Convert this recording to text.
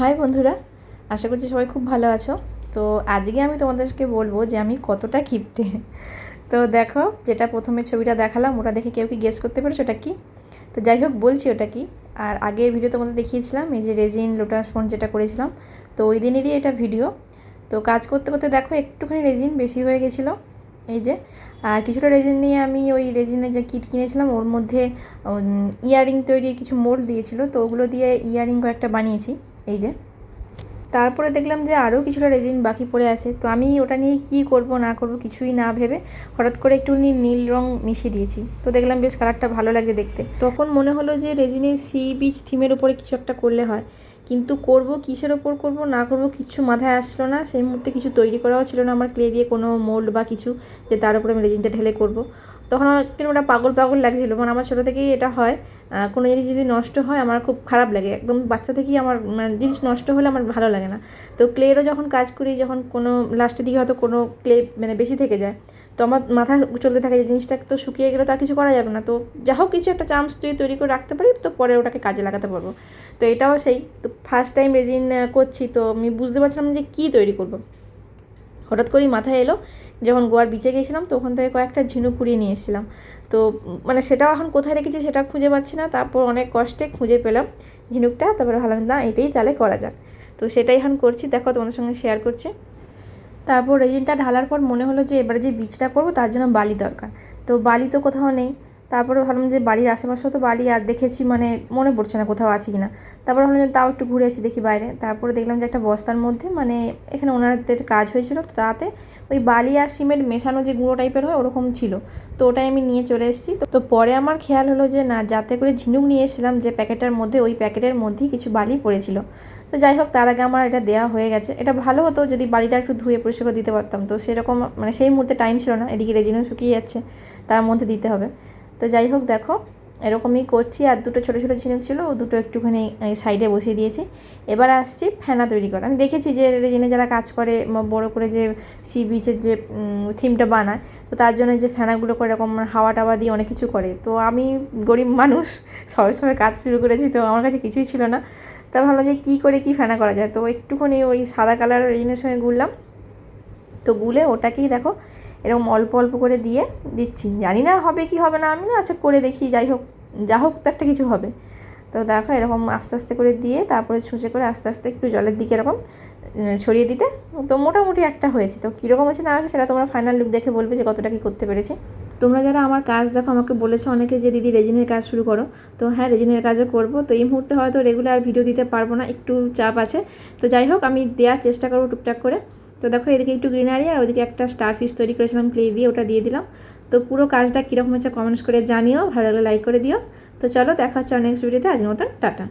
High বন্ধুরা, আশা করছি সবাই খুব ভালো আছো। তো আজকে আমি তোমাদেরকে বলব যে আমি কতটা কিপটে তো দেখো, যেটা প্রথমে ছবিটা দেখালাম, ওটা দেখে কেউ কি গেস করতে পেরেছ ওটা কি? তো যাই হোক, বলছি ওটা কি। আর আগের ভিডিও তোমাদের দেখিয়েছিলাম, এই যে রেজিন লোটাস ফোন যেটা করেছিলাম। তো ওই দিনেরই এটা ভিডিও তো কাজ করতে করতে দেখো, একটুখানি রেজিন বেশি হয়ে গেছিল, এই যে। আর কিছুটা রেজিন নিয়ে আমি ওই রেজিনের যে কিট কিনেছিলাম, ওর মধ্যে ইয়ারিং তৈরির কিছু মোল্ড দিয়েছিল। তো ওগুলো দিয়ে ইয়ারিং কয়েকটা বানিয়েছি। এই যে। তারপরে দেখলাম যে আরও কিছুটা রেজিন বাকি পড়ে আছে। তো আমি ওটা নিয়ে কি করব, না করব কিছুই না ভেবে হঠাৎ করে একটু নীল রং মিশিয়ে দিয়েছি। তো দেখলাম বেশ কালারটা ভালো লাগছে দেখতে। তখন মনে হলো যে রেজিনের সি বিচ থিমের উপরে কিছু একটা করলে হয়। কিন্তু করব কিসের ওপর করব, না করব কিছু মাথায় আসলো না। সেই মুহূর্তে কিছু তৈরি করাও ছিল না আমার ক্লে দিয়ে কোনো মোল্ড বা কিছু যে তার উপরে আমি রেজিনটা ঢেলে করব। তখন আমার কেন পাগল পাগল লাগছিল মানে আমার ছোটো থেকেই এটা হয়। কোনো জিনিস যদি নষ্ট হয়, আমার খুব খারাপ লাগে। একদম বাচ্চা থেকেই আমার মানে জিনিস নষ্ট হলে আমার ভালো লাগে না। তো ক্লেরও যখন কাজ করি, যখন কোনো লাস্টের দিকে হয়তো কোনো ক্লে মানে বেশি থেকে যায়, তো আমার মাথা চলতে থাকে যে জিনিসটা তো শুকিয়ে গেলে তো কিছু করা যাবে না। তো যা হোক কিছু একটা চান্স তুই তৈরি করে রাখতে পারি, তো পরে ওটাকে কাজে লাগাতে পারব। তো এটাও সেই, তো ফার্স্ট টাইম রেজিন করছি, তো আমি বুঝতে পারছিলাম যে কী তৈরি করব। হঠাৎ করেই মাথায় এলো, যখন গোয়ার বিচে গেছিলাম তো ওখান থেকে কয়েকটা ঝিনুক কুড়িয়ে নিয়ে এসেছিলাম। তো মানে সেটাও এখন কোথায় রেখেছি সেটা খুঁজে পাচ্ছি না, তারপর অনেক কষ্টে খুঁজে পেলাম ঝিনুকটা, তারপরে ভাবলাম, না, এতেই তাহলে করা যাক। তো সেটাই এখন করছি, দেখো তোমাদের সঙ্গে শেয়ার করছি। তারপর রেজিনটা ঢালার পর মনে হলো যে, এবারে যে বীজটা করব, তার জন্য বালি দরকার। তো বালি তো কোথাও নেই। তারপরে ভাবলাম যে বাড়ির আশেপাশেও তো বাড়ি, আর দেখেছি মানে মনে পড়ছে না কোথাও আছে কি না তারপরে ভাবলাম যে তাও একটু ঘুরে এসে দেখি বাইরে। তারপরে দেখলাম যে একটা বস্তার মধ্যে মানে এখানে ওনাদের কাজ হয়েছিল তাতে ওই বালি আর সিমেন্ট মেশানো যে গুঁড়ো টাইপের হয় ওরকম ছিল। তো ওটাই আমি নিয়ে চলে এসেছি। তো পরে আমার খেয়াল হলো যে না, যাতে করে ঝিনুক নিয়ে এসেছিলাম যে প্যাকেটের মধ্যে, ওই প্যাকেটের মধ্যেই কিছু বালি পড়েছিল। তো যাই হোক, তার আগে আমার এটা দেওয়া হয়ে গেছে। এটা ভালো হতো যদি বাড়িটা একটু ধুয়ে পরিষ্কার দিতে পারতাম। তো সেরকম মানে সেই মুহূর্তে টাইম ছিল না। এদিকে রেজিনও শুকিয়ে যাচ্ছে, তার মধ্যে দিতে হবে। তো যাই হোক দেখো, এরকমই করছি। আর দুটো ছোটো ছোটো ঝিনুক ছিল, ও দুটো একটুখানি সাইডে বসিয়ে দিয়েছি। এবার আসছি ফেনা তৈরি করা। আমি দেখেছি যে রেজিনে যারা কাজ করে বড় করে যে সি বিচের যে থিমটা বানায়, তো তার জন্য যে ফেনাগুলো করে এরকম হাওয়া টাওয়া দিয়ে অনেক কিছু করে। তো আমি গরিব মানুষ সবাই সময় কাজ শুরু করেছি, তো আমার কাছে কিছুই ছিল না। তা ভাবলাম যে কী করে কী ফেনা করা যায়? তো একটুখানি ওই সাদা কালার রেজিনের সঙ্গে গুললাম। তো গুলে ওটাকেই দেখো এরকম অল্প অল্প করে দিয়ে দিচ্ছি। জানি না হবে কি হবে না, আমি না আচ্ছা করে দেখি, যাই হোক, যা হোক তো একটা কিছু হবে। তো দেখো এরকম আস্তে আস্তে করে দিয়ে তারপরে ছুঁচে করে আস্তে আস্তে একটু জলের দিকে এরকম ছড়িয়ে দিতে। তো মোটামুটি একটা হয়েছে। তো কীরকম হয়েছে না আছে সেটা তোমরা ফাইনাল লুক দেখে বলবে যে কতটা কী করতে পেরেছি। তোমরা যারা আমার কাজ দেখো, আমাকে বলেছ অনেকে যে, দিদি রেজিনের কাজ শুরু করো। তো হ্যাঁ রেজিনের কাজও করব। তো এই মুহূর্তে হয়তো রেগুলার ভিডিও দিতে পারব না, একটু চাপ আছে। তো যাই হোক, আমি দেওয়ার চেষ্টা করব টুকটাক করে। তো দেখো এদিকে একটু গ্রিনারি আর ওদিকে একটা স্টার ফিস তৈরি করেছিলাম ক্লে দিয়ে ওটা দিয়ে দিলাম। তো পুরো কাজটা কীরকম হচ্ছে কমেন্টস করে জানিও, ভালো লাগলে লাইক করে দিও। তো চলো দেখা হচ্ছে অনেক ভিডিওতে আজকের মতন, টাটা।